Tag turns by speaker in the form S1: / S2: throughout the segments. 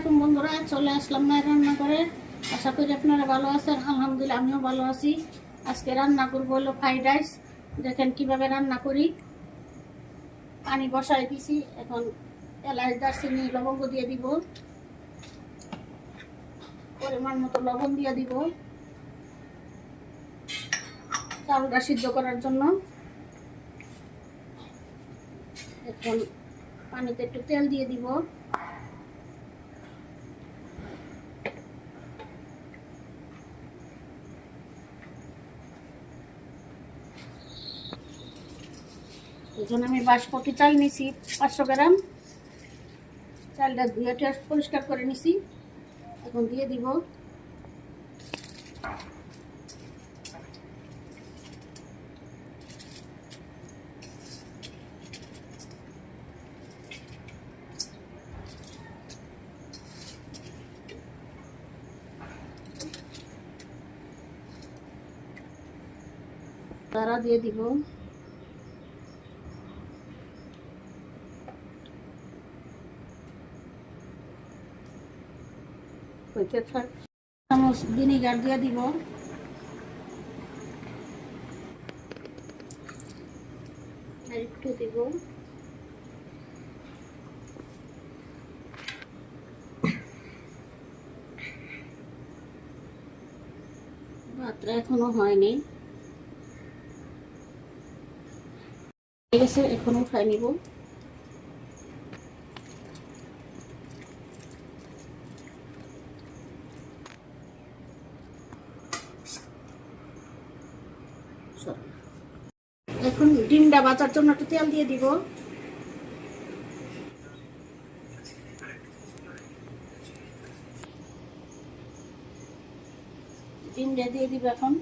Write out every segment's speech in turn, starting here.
S1: আলাইকুম বন্ধুরা, চলে আসলাম মায়ের রান্না করে। আশা করি আপনারা ভালো আছেন, আলহামদুলিল্লাহ আমিও ভালো আছি। আজকে রান্না করব হলো ফ্রাইড রাইস দেখেন কীভাবে রান্না করি। পানি বসাই দিছি, এখন এলাচ, দারচিনি, লবঙ্গ দিয়ে দিব। পরিমাণ মতো লবণ দিয়ে দিব। চালটা সিদ্ধ করার জন্য। এখন পানিতে একটু তেল দিয়ে দিব। এখন আমি বাসমতি চাল নিছি, পাঁচশো গ্রাম। চালটা ধুয়ে টুয়ে পরিষ্কার করে নিছি। এখন দিয়ে দিব। তারা দিয়ে দিব। হইতে থাক। চামচ ভিনিগার দিয়ে দিব। একটু দিব। এখনও হয়নি। ঠিক আছে নিব। এখন ডিমটা বাঁচার জন্য একটু তেল দিয়ে দিব। ডিমটা দিয়ে দিব এখন।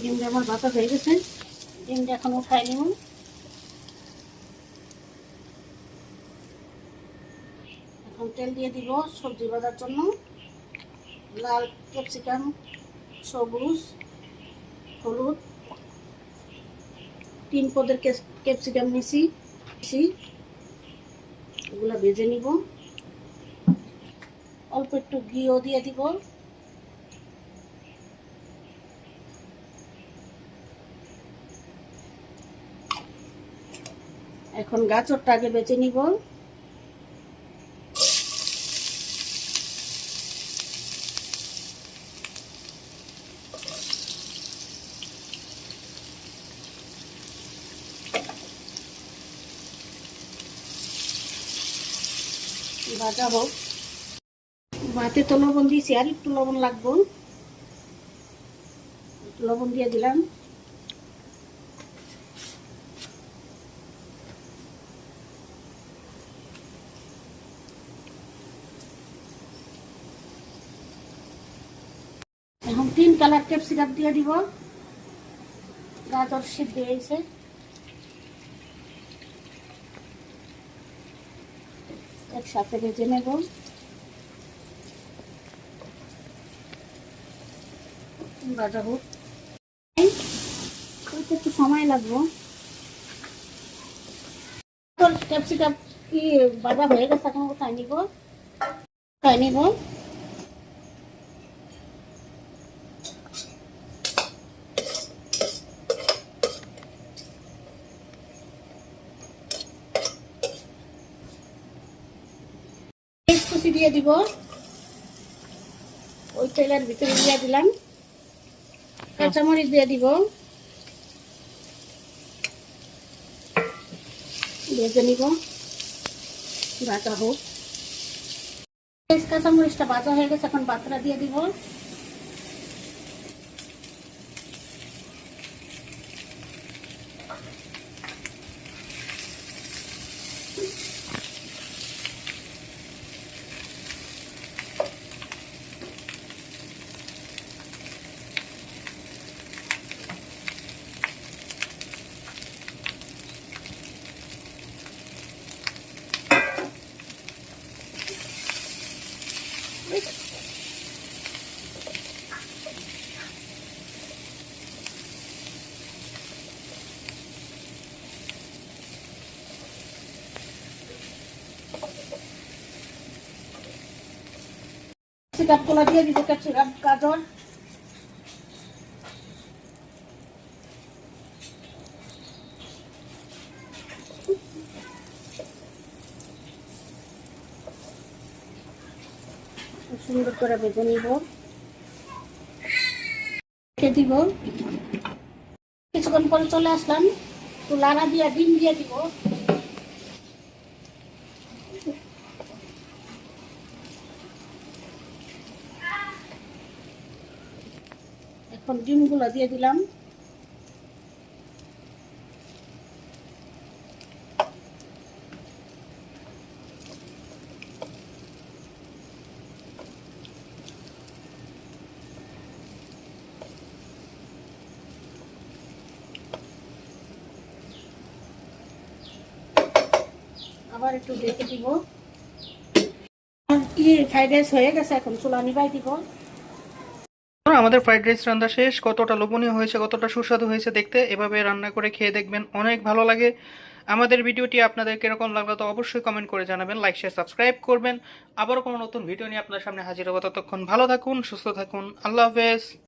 S1: ডিমটা আমার বাতা হয়ে গেছে। ডিমটা এখন উঠাই নিব। এখন তেল দিয়ে দিব সবজি ভাজার জন্য। লাল ক্যাপসিকাম, সবুজ, হলুদ। তিন পদের ক্যাপসিকাম নিছি। এগুলো ভেজে নিব। অল্প একটু ঘিও দিয়ে দিব। এখন গাজরটা আগে বেছে নিব। ভাতে তো লবণ দিয়েছি, আর একটু লবণ লাগবো। লবণ দিয়ে দিলাম। তিন কালার ক্যাপসিকাম দিয়ে দিব। গাজর সিদ্ধ হয়েছে একসাথে ভেজে নেব। ভাজা হোক। ওইটা একটু সময় লাগবো। ক্যাপসিকাম কি বাজা হয়ে গেছে এখন কোথায় নিব? কোথায় নিব? কুচি দিয়ে দিব। ওই তেলের ভিতরে দিয়ে দিলাম। কাঁচামরিচ দিয়ে দিব। ভেজে নিব। ভাজা হোক। কাঁচামরিচটা ভাজা হয়ে গেছে, এখন বাতরা দিয়ে দিব। ক্যাপসিকামগুলো দিয়ে দিব ক্যাপসিকাম গাজর খুব সুন্দর করে ভেজে নিব। দিব। কিছুক্ষণ পরে চলে আসলাম। তো লাড়া দিয়ে, ডিম দিয়ে দিব। এখন ডিমগুলো দিয়ে দিলাম। আবার একটু ঢেকে দিব। কি ফ্রাইড রাইস হয়ে গেছে এখন? চুলা নিবাই দিব।
S2: আমাদের ফ্রাইড রাইস রান্না শেষ। কতটা লোভনীয় হয়েছে, কতটা সুস্বাদু হয়েছে দেখতে এভাবে রান্না করে খেয়ে দেখবেন অনেক ভালো লাগে। আমাদের ভিডিওটি আপনাদের কীরকম লাগল তো অবশ্যই কমেন্ট করে জানাবেন লাইক শেয়ার সাবস্ক্রাইব করবেন। আবারও কোনো নতুন ভিডিও নিয়ে আপনার সামনে হাজির হব। ততক্ষণ ভালো থাকুন, সুস্থ থাকুন। আল্লাহ হাফেজ।